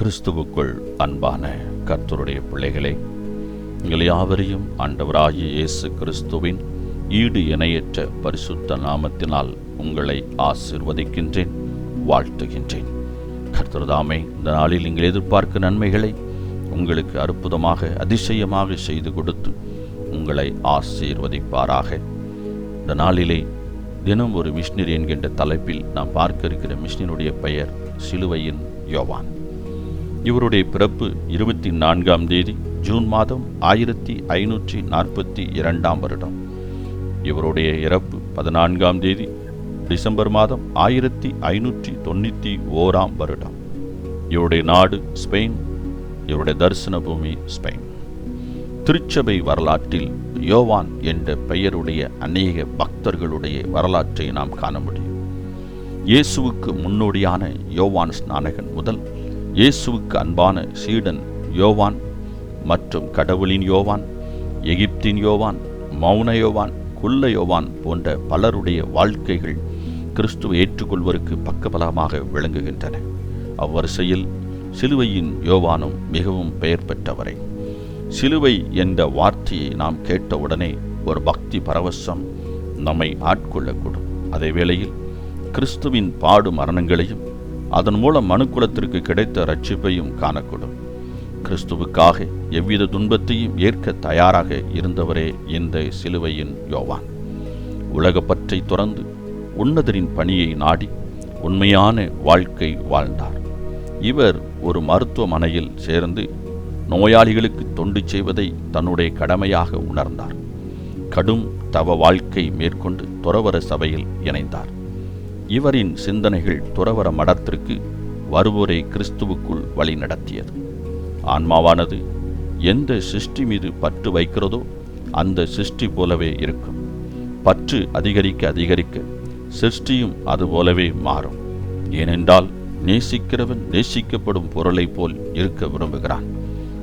கிறிஸ்துவுக்குள் அன்பான கர்த்தருடைய பிள்ளைகளே எங்கள் யாவரையும் ஆண்டவராகிய இயேசு கிறிஸ்துவின் ஈடு இணையற்ற பரிசுத்த நாமத்தினால் உங்களை ஆசிர்வதிக்கின்றேன் வாழ்த்துகின்றேன். கர்த்தர்தாமே இந்த நாளில் நீங்கள் எதிர்பார்க்கும் நன்மைகளை உங்களுக்கு அற்புதமாக அதிசயமாக செய்து கொடுத்து உங்களை ஆசீர்வதிப்பாராக. இந்த நாளிலே தினம் ஒரு மிஷினரி என்கின்ற தலைப்பில் நாம் பார்க்க இருக்கிற மிஷினருடைய பெயர் சிலுவையின் யோவான். இவருடைய பிறப்பு இருபத்தி நான்காம் தேதி ஜூன் மாதம் ஆயிரத்தி ஐநூற்றி நாற்பத்தி இரண்டாம் வருடம். இவருடைய இறப்பு பதினான்காம் தேதி டிசம்பர் மாதம் ஆயிரத்தி ஐநூற்றி தொண்ணூற்றி ஓராம் வருடம். இவருடைய நாடு ஸ்பெயின் இவருடைய தரிசன பூமி ஸ்பெயின். திருச்சபை வரலாற்றில் யோவான் என்ற பெயருடைய அநேக பக்தர்களுடைய வரலாற்றை நாம் காண முடியும். இயேசுவுக்கு முன்னோடியான யோவான் ஸ்நானகன் முதல் இயேசுவுக்கு அன்பான சீடன் யோவான் மற்றும் கடவுளின் யோவான் எகிப்தின் யோவான் மௌன யோவான் குள்ள யோவான் போன்ற பலருடைய வாழ்க்கைகள் கிறிஸ்துவை ஏற்றுக்கொள்வதற்கு பக்கபலமாக விளங்குகின்றன. அவ்வரிசையில் சிலுவையின் யோவானும் மிகவும் பெயர் பெற்றவரை. சிலுவை என்ற வார்த்தையை நாம் கேட்டவுடனே ஒரு பக்தி பரவசம் நம்மை ஆட்கொள்ளக்கூடும். அதே வேளையில் கிறிஸ்துவின் பாடு மரணங்களையும் அதன் மூலம் மனுக்குலத்திற்கு கிடைத்த ரட்சிப்பையும் காணக்கூடும். கிறிஸ்துவுக்காக எவ்வித துன்பத்தையும் ஏற்க தயாராக இருந்தவரே இந்த சிலுவையின் யோவான். உலகப்பற்றை துறந்து உன்னதரின் பணியை நாடி உண்மையான வாழ்க்கை வாழ்ந்தார். இவர் ஒரு மருத்துவமனையில் சேர்ந்து நோயாளிகளுக்கு தொண்டு செய்வதை தன்னுடைய கடமையாக உணர்ந்தார். கடும் தவ வாழ்க்கை மேற்கொண்டு துறவர சபையில் இணைந்தார். இவரின் சிந்தனைகள் துறவர மடத்திற்கு வருவோரை கிறிஸ்துவுக்குள் வழி நடத்தியது. ஆன்மாவானது எந்த சிருஷ்டி மீது பற்று வைக்கிறதோ அந்த சிருஷ்டி போலவே இருக்கும். பற்று அதிகரிக்க அதிகரிக்க சிருஷ்டியும் அதுபோலவே மாறும். ஏனென்றால் நேசிக்கிறவன் நேசிக்கப்படும் பொருளைப் போல் இருக்க விரும்புகிறான்.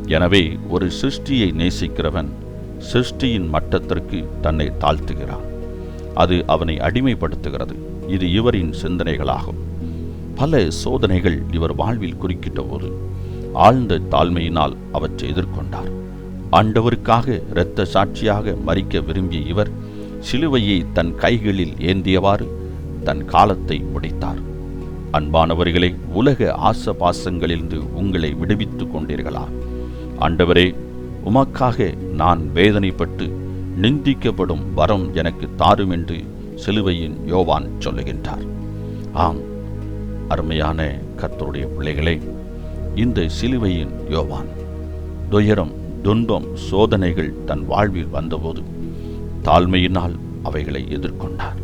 எனவே ஒரு சிருஷ்டியை நேசிக்கிறவன் சிருஷ்டியின் மட்டத்திற்கு தன்னை தாழ்த்துகிறான். அது அவனை அடிமைப்படுத்துகிறது. இது இவரின் சிந்தனைகளாகும். பல சோதனைகள் இவர் வாழ்வில் குறுக்கிட்ட போது ஆழ்ந்த தாழ்மையினால் அவற்றை எதிர்கொண்டார். ஆண்டவருக்காக இரத்த சாட்சியாக மறிக்க விரும்பிய இவர் சிலுவையை தன் கைகளில் ஏந்தியவாறு தன் காலத்தை முடித்தார் அன்பானவர்களே உலக ஆசபாசங்களிலிருந்து உங்களை விடுவித்துக் கொண்டீர்களா? ஆண்டவரே உமக்காக நான் வேதனைப்பட்டு நிந்திக்கப்படும் வரம் எனக்கு தாரும் என்று சிலுவையின் யோவான் சொல்லுகின்றார். ஆம் அருமையான கர்த்தருடைய பிள்ளைகளே இந்த சிலுவையின் யோவான் துயரம் துன்பம் சோதனைகள் தன் வாழ்வில் வந்தபோது தாழ்மையினால் அவைகளை எதிர்கொண்டார்.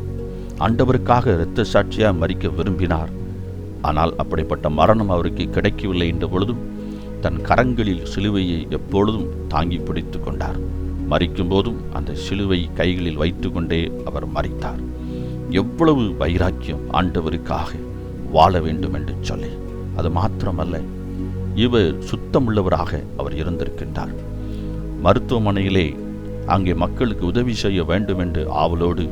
ஆண்டவருக்காக இரத்த சாட்சியாக மறிக்க விரும்பினார். ஆனால் அப்படிப்பட்ட மரணம் அவருக்கு கிடைக்கவில்லை என்ற பொழுதும் தன் கரங்களில் சிலுவையை எப்பொழுதும் தாங்கி பிடித்து கொண்டார். மறிக்கும் போதும் அந்த சிலுவை கைகளில் வைத்துக்கொண்டே அவர் மறித்தார் எவ்வளவு வைராக்கியம் ஆண்டவருக்காக வாழ வேண்டும் என்று சொல்லி. அது மாத்திரமல்ல இவர் சுத்தமுள்ளவராக அவர் இருந்திருக்கின்றார். மருத்துவமனையிலே அங்கே மக்களுக்கு உதவி செய்ய வேண்டும் என்று ஆவலோடு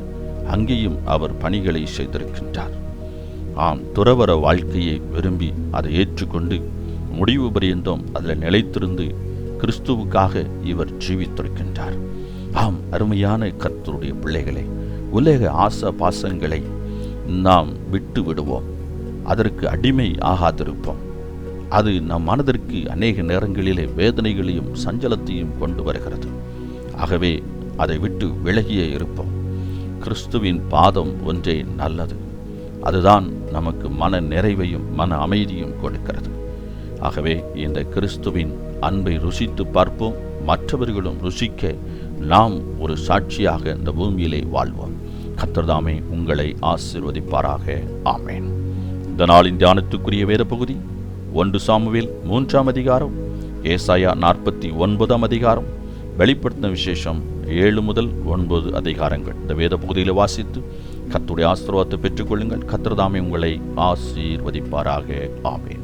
அங்கேயும் அவர் பணிகளை செய்திருக்கின்றார். ஆம் துறவர வாழ்க்கையை விரும்பி அதை ஏற்றுக்கொண்டு முடிவு பரியந்தம் அதில் நிலைத்திருந்து கிறிஸ்துவுக்காக இவர் ஜீவித்திருக்கின்றார். ஆம் அருமையான கர்த்தருடைய பிள்ளைகளை உலக ஆச பாசங்களை நாம் விட்டு விடுவோம் அதற்கு அடிமை ஆகாதிருப்போம். அது நம் மனதிற்கு அநேக நேரங்களிலே வேதனைகளையும் சஞ்சலத்தையும் கொண்டு வருகிறது. ஆகவே அதை விட்டு விலகியே இருப்போம். கிறிஸ்துவின் பாதம் ஒன்றே நல்லது. அதுதான் நமக்கு மன நிறைவையும் மன அமைதியும் கொடுக்கிறது. ஆகவே இந்த கிறிஸ்துவின் அன்பை ருசித்து பார்ப்போம். மற்றவர்களும் ருசிக்க நாம் ஒரு சாட்சியாக இந்த பூமியிலே வாழ்வோம். கத்தர்தாமே உங்களை ஆசிர்வதிப்பாராக. ஆமேன். இந்த நாளின் தியானத்துக்குரிய வேத பகுதி ஒன்று சாமுவேல் மூன்றாம் அதிகாரம் ஏசாயா நாற்பத்தி ஒன்பதாம் அதிகாரம் வெளிப்படுத்தின விசேஷம் ஏழு முதல் ஒன்பது அதிகாரங்கள். இந்த வேத பகுதியில் வாசித்து கத்துடைய ஆசீர்வாதத்தை பெற்றுக்கொள்ளுங்கள். கத்திரதாமே உங்களை ஆசீர்வதிப்பாராக. ஆமேன்.